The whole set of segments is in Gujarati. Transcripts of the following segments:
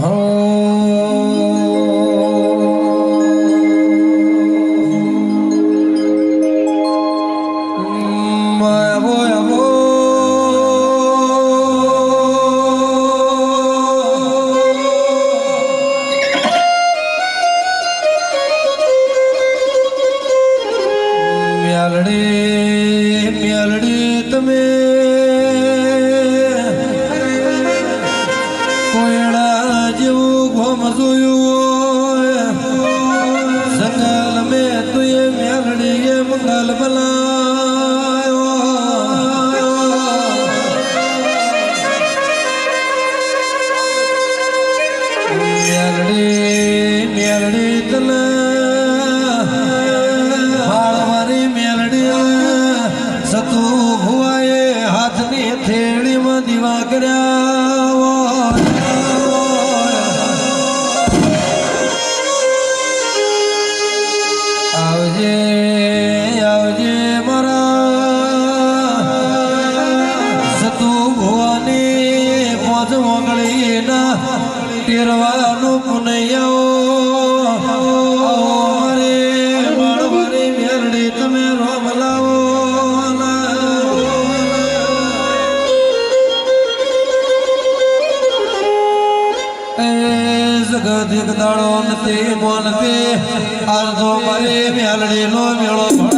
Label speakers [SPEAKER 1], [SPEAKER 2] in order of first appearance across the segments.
[SPEAKER 1] Oh. સતું ભુવાએ હાથની થેળીમાં દીવા કર્યા. તે મોનતે અર્ધો મરે મેલડીનો મેળો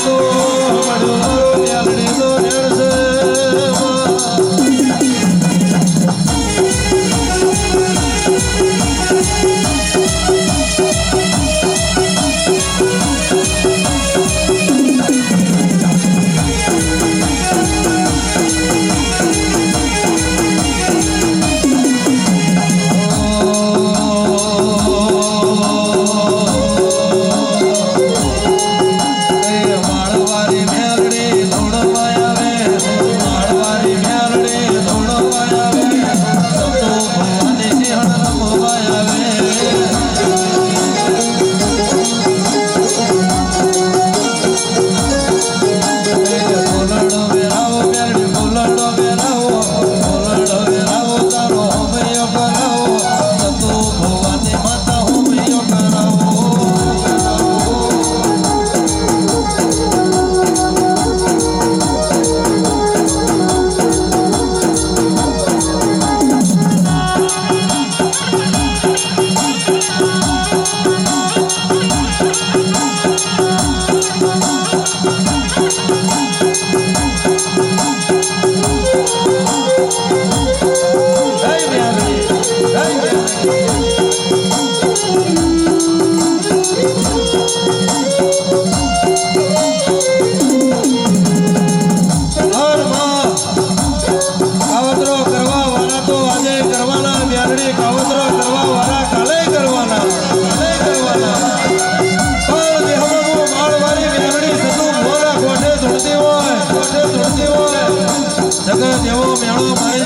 [SPEAKER 1] દો હમરો પ્યારણે દો રણ જગત એવો મેળો મારી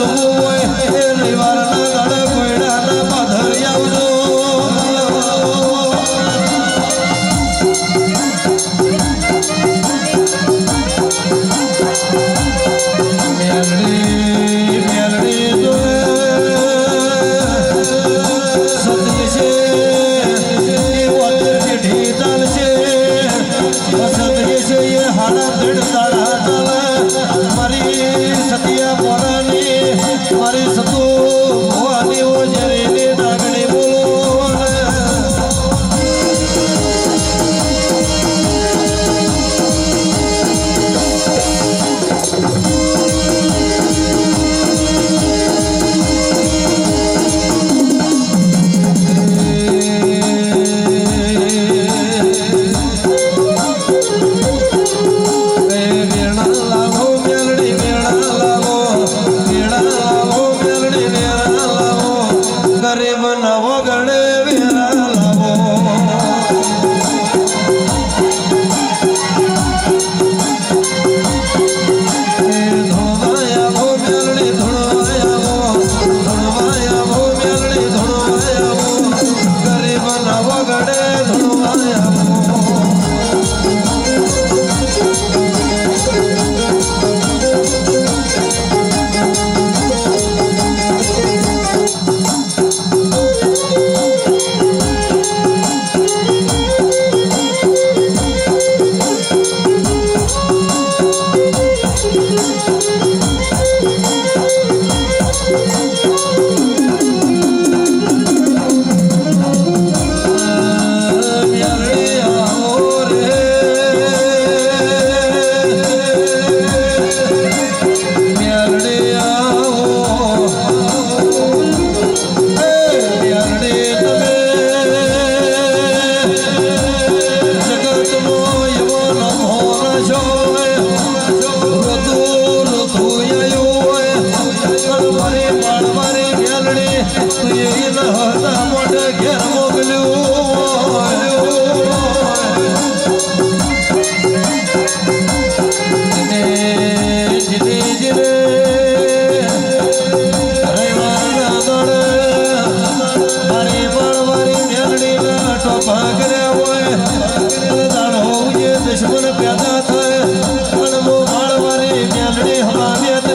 [SPEAKER 1] સત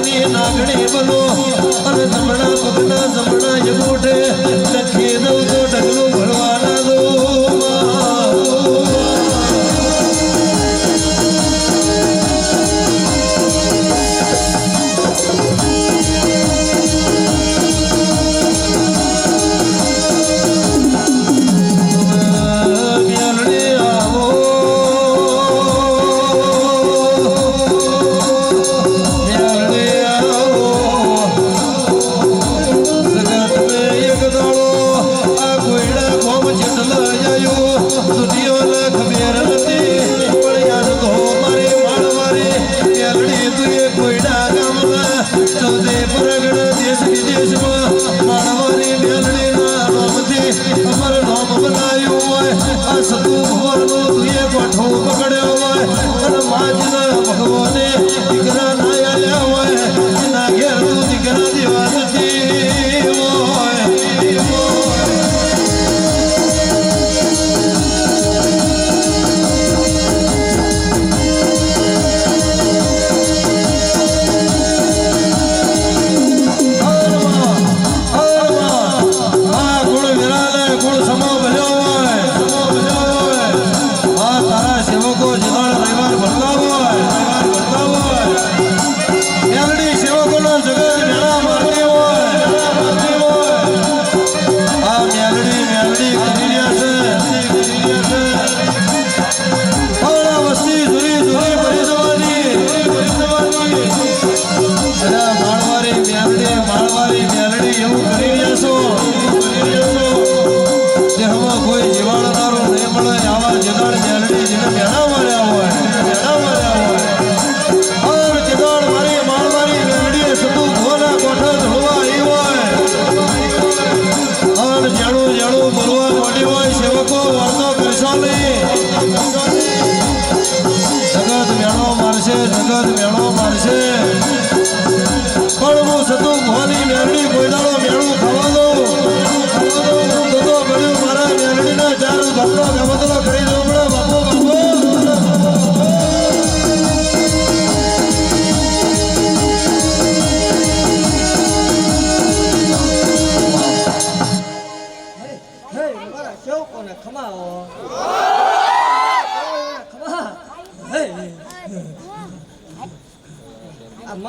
[SPEAKER 1] નાગણી બનો અને જમણા પગના જમણા એ મોઢે બનાવ્યું હોય આ સતુ ભગવાનનો તુએ ગોઠો પકડ્યો હોય. અને માજના ભગવાને દીકરા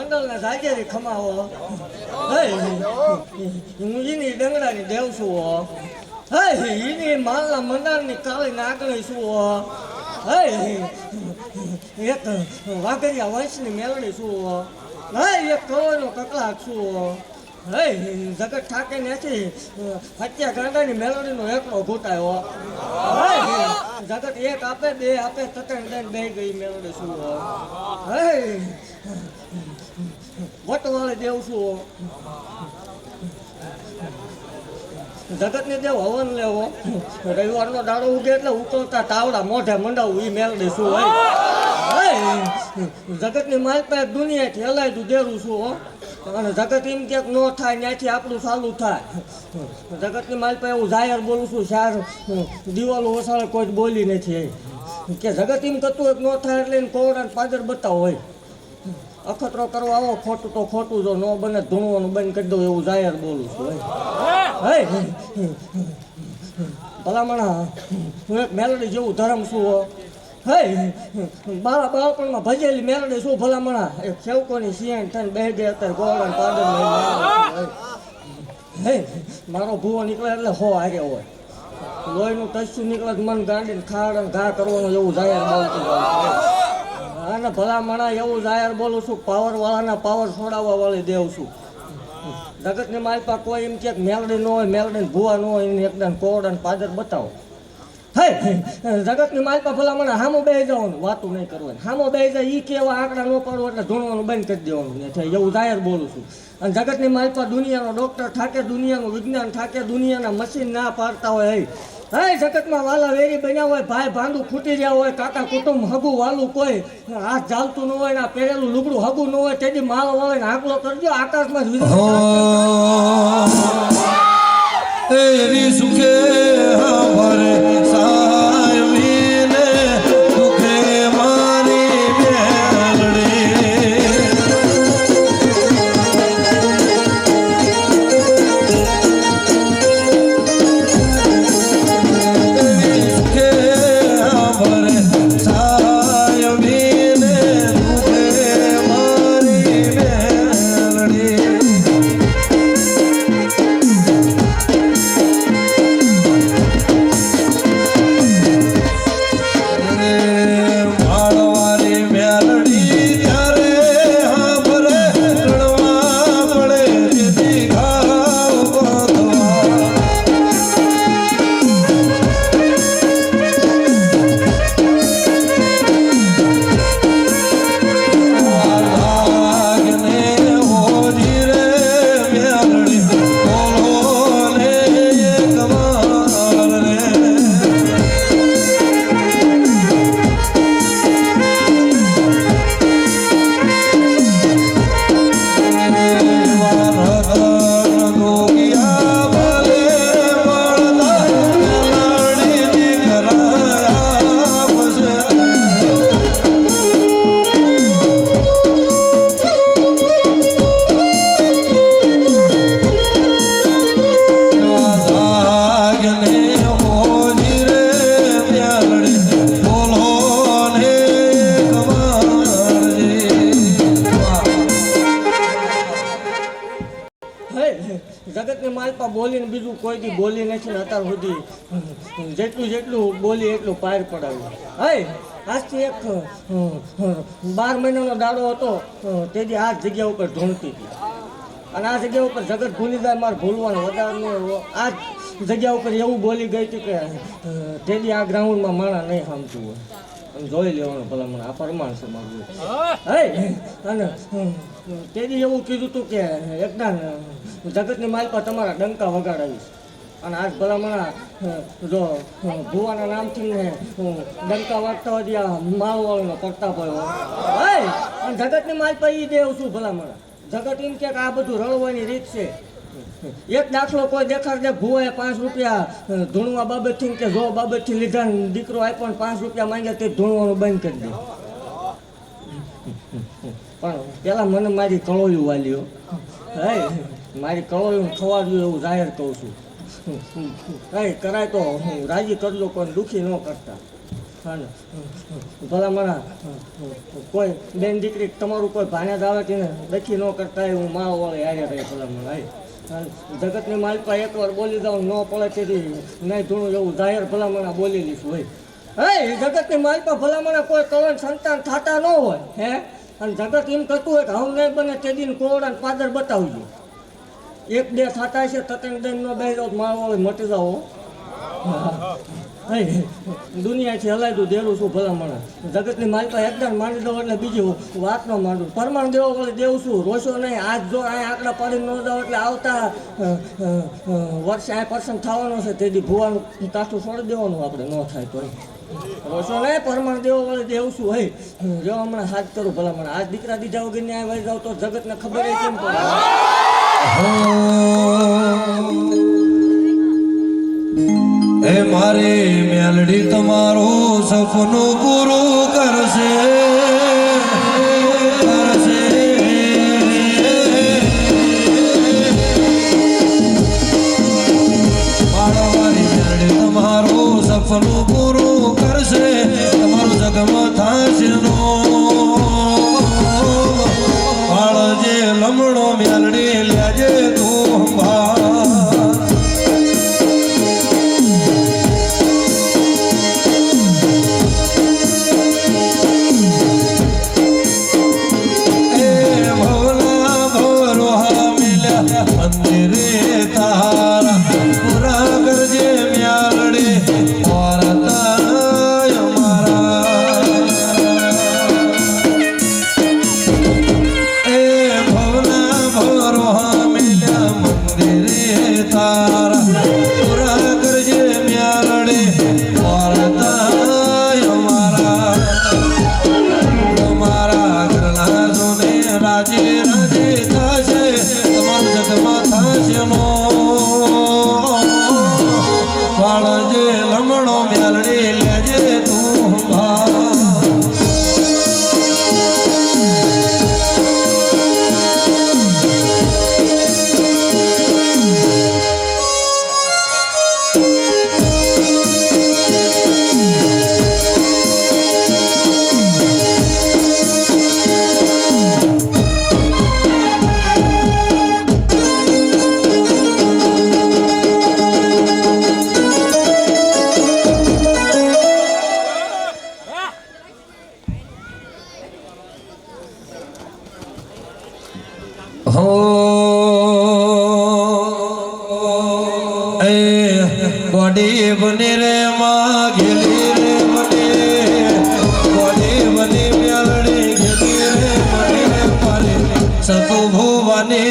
[SPEAKER 2] મંડળના જાગેરી ખમાવો હે એની ડંગડાની દેવ છું હો. એની માલના મંડળની કાળી નાગણી છું હો. એક વાઘરિયા વંશની મેળડી છું હો. એક કરોડનો કકલાક છું હો. જગત ઠાકે નથી હત્યા ગાંડાની મેલોડીનો એકલો ઘૂંટાયો જગત એક આપે, બે આપે, તતણ દઈને ગઈ મેલોડી શું હો. વટવાળે દેવ છું જગત ને દેવ હવન લેવો રવિવારનો દાડો ઉગે એટલે ઉકળતા તાવડા મોઢે મંડાવું ઈ મેળ શું હોય? હે, જગતની માલ પાસે દુનિયાથી હલાયતું દેરું છું હો? અને જગત એમ ક્યાંક ન થાય ત્યાંથી આપણું ચાલુ થાય. જગતની માલ પાસે એવું જાહેર બોલું છું ચાર દિવાલો ઓસાળે કોઈ બોલી નથી. કે જગત એમ હોય ન થાય એટલે કોવડા પાદર બતાવો હોય. અખતરો કરવા આવો, ખોટું તો ખોટું જો, ન બને ધૂણવાનું બંધ કરી દઉં એવું જાહેર બોલું છું ભલામણા, હું એક મેલડી જેવું ધર્મ છું, હો. મારા બાળપણમાં ભજેલી મેલડી શું ભલામણા. એ સેવકોની સિયાણ થઈને બે ગયા અત્યારે ગોળણ પાદર હે. મારો ભૂવો નીકળે એટલે હો હારે હોય. લોહીનું ટચું નીકળે મન ગાંડીને ખાડ ઘા કરવાનું એવું જાહેર બોલતું હોય અને ભલામણા એવું જાહેર બોલું છું પાવર વાળાના પાવર છોડાવવા વાળી દેવ છું. જગતની માલપા કોઈ એમ કે મેલડી ન હોય મેલડી ભૂવા ન હોય, એને એકદમ કોડ અને પાદર બતાવો. જગતની માલપા મને હામો બે જવાનું, વાતું નહીં કરવાની. હામો બે જાય, ઈ કેવા આંકડા ન પાડવું એટલે ધૂણવાનું બંધ કરી દેવાનું ને એવું જાહેર બોલું છું. અને જગતની માલપા દુનિયાનો ડોક્ટર થાકે દુનિયાનું વિજ્ઞાન થાકે દુનિયાના મશીન ના પાડતા હોય હે હે જગતમાં વાલા વેરી બન્યા હોય ભાઈ ભાંડું ફૂટી રહ્યા હોય કાકા કુટુંબ હગું વાલું કોઈ હાથ ચાલતું ન હોય ને આ પહેરેલું લુગડું હગું ન હોય તેથી માલ વાળે આંકલો કરજો આકાશમાં જ
[SPEAKER 1] એવી સુખે ભરે
[SPEAKER 2] કોઈ બોલી નથી અત્યાર સુધી. જેટલું જેટલું બોલી એટલું પાર પડાવ્યું હે આજથી એક બાર મહિનાનો દાડો હતો તેથી આ જગ્યા ઉપર ઢોળતી હતી. અને આ જગ્યા ઉપર જગત ભૂલી જાય, મારે ભૂલવાનું. વધારે આ જગ્યા ઉપર એવું બોલી ગઈ હતી કે તેથી આ ગ્રાઉન્ડમાં માણા નહીં સમજવું હોય. જોઈ લેવાનું ભલામણ આ પરમાણ છે મારું. હે અને તેથી એવું કીધું હતું કે, એકદમ, જગતની માલ તમારા ડંકા વગાડાવીશ. અને આજ ભલામણા જો ભુવાના નામથી ને ડંકા વાગતા હોય ત્યાં માલવાળાનો પડતા હે, અને જગતની માલ પર ઈ દેવ છું ભલામણા? જગત એમ કે આ બધું રળવાની રીત છે. એક દાખલો કોઈ દેખાડે ભુવાએ પાંચ રૂપિયા ધૂણવા બાબતથી કે જો બાબતથી લીધા દીકરો આપ્યો પણ પાંચ રૂપિયા માંગ્યા તે ધૂણવાનું બંધ કરી દે. પણ પેલા મને મારી કળોયું વાલ્યો. હે, મારી કળોયું ખવાડ્યું એવું જાહેર કહું છું. કઈ કરાય તો હું રાજી કરજો, પણ દુઃખી ન કરતા. અને ભલા મારા કોઈ બેન દીકરી તમારું કોઈ ભાણ્યા આવે કે દખી ન કરતા હું મા વળે હારે રહે ભલા અને જગતની માલપા એકવાર બોલી દઉં ન પડે તેથી નહીં ધૂણું એવું જાહેર ભલામણા બોલી લઈશું હોય. હે જગતની માલપા ભલામણા કોઈ કવન સંતાન થતા ન હોય, હે? અને જગત એમ કરતું હોય કે હું નહીં બને તે દિન કોરડા પાદર બતાવજો. એક બે થતા છે તતંગ દન નો બે જાવ માળવાળી મટી જાઓ દુનિયાથી હલાયતું દેવું છું ભલામણા જગતની માલિકા એકદમ માની દઉં એટલે બીજી વાત ન માંડું. પરમાણ દેવો વળે દેવું છું રોશો નહીં, આજ જો આ આંકડા પાડી ન જાવ એટલે આવતા વર્ષે આ પર્સન્ટ થવાનો છે, તેથી ભુવાનું કાઠું છોડી દેવાનું આપણે, ન થાય તો રોશો નહીં, પરમાણ દેવો વળે દેવું છું હે, જો હમણાં હાથ કરું ભલામણ આજ દીકરા દીધા વગર ને આ વહી જાવ તો જગતને ખબર કેમ પડે?
[SPEAKER 1] એ મારી મેલડી તમારું સપનું પૂરું કરશે કરશે. જગમાં થશે નો વાળજે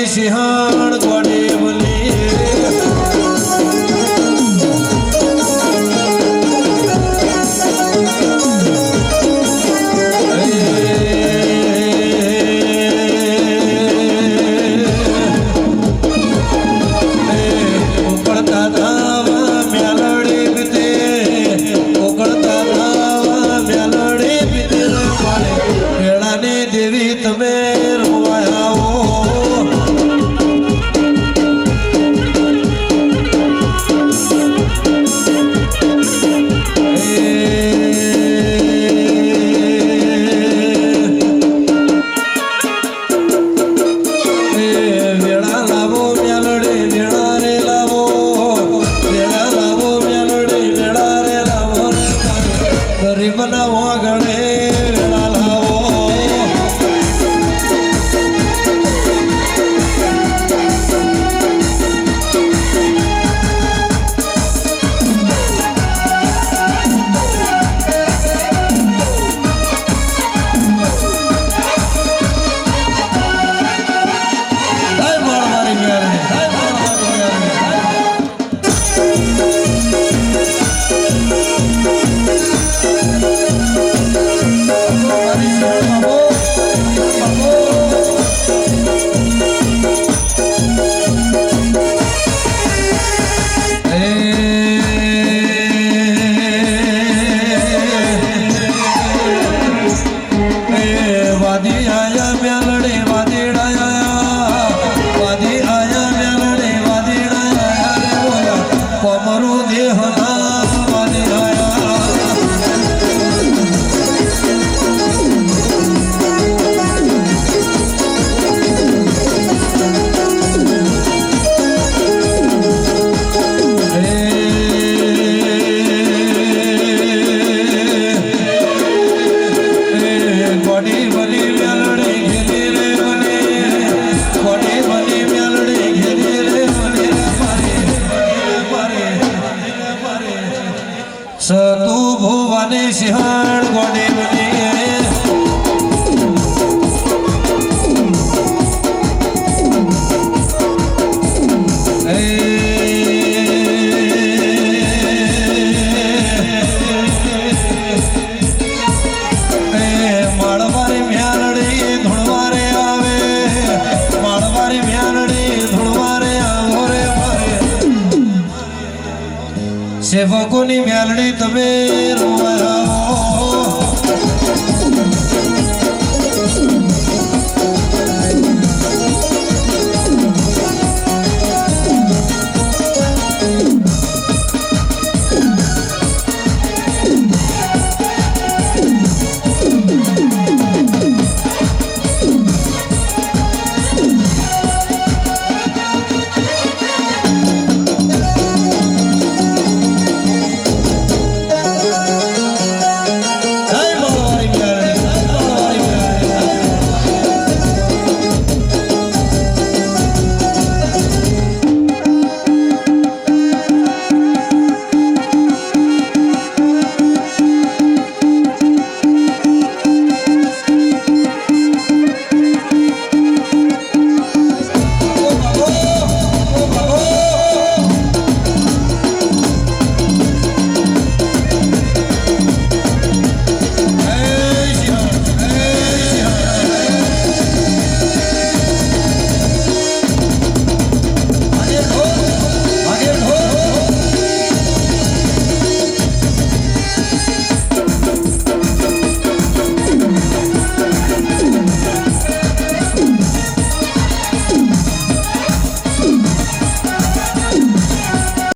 [SPEAKER 1] સિંહણ えー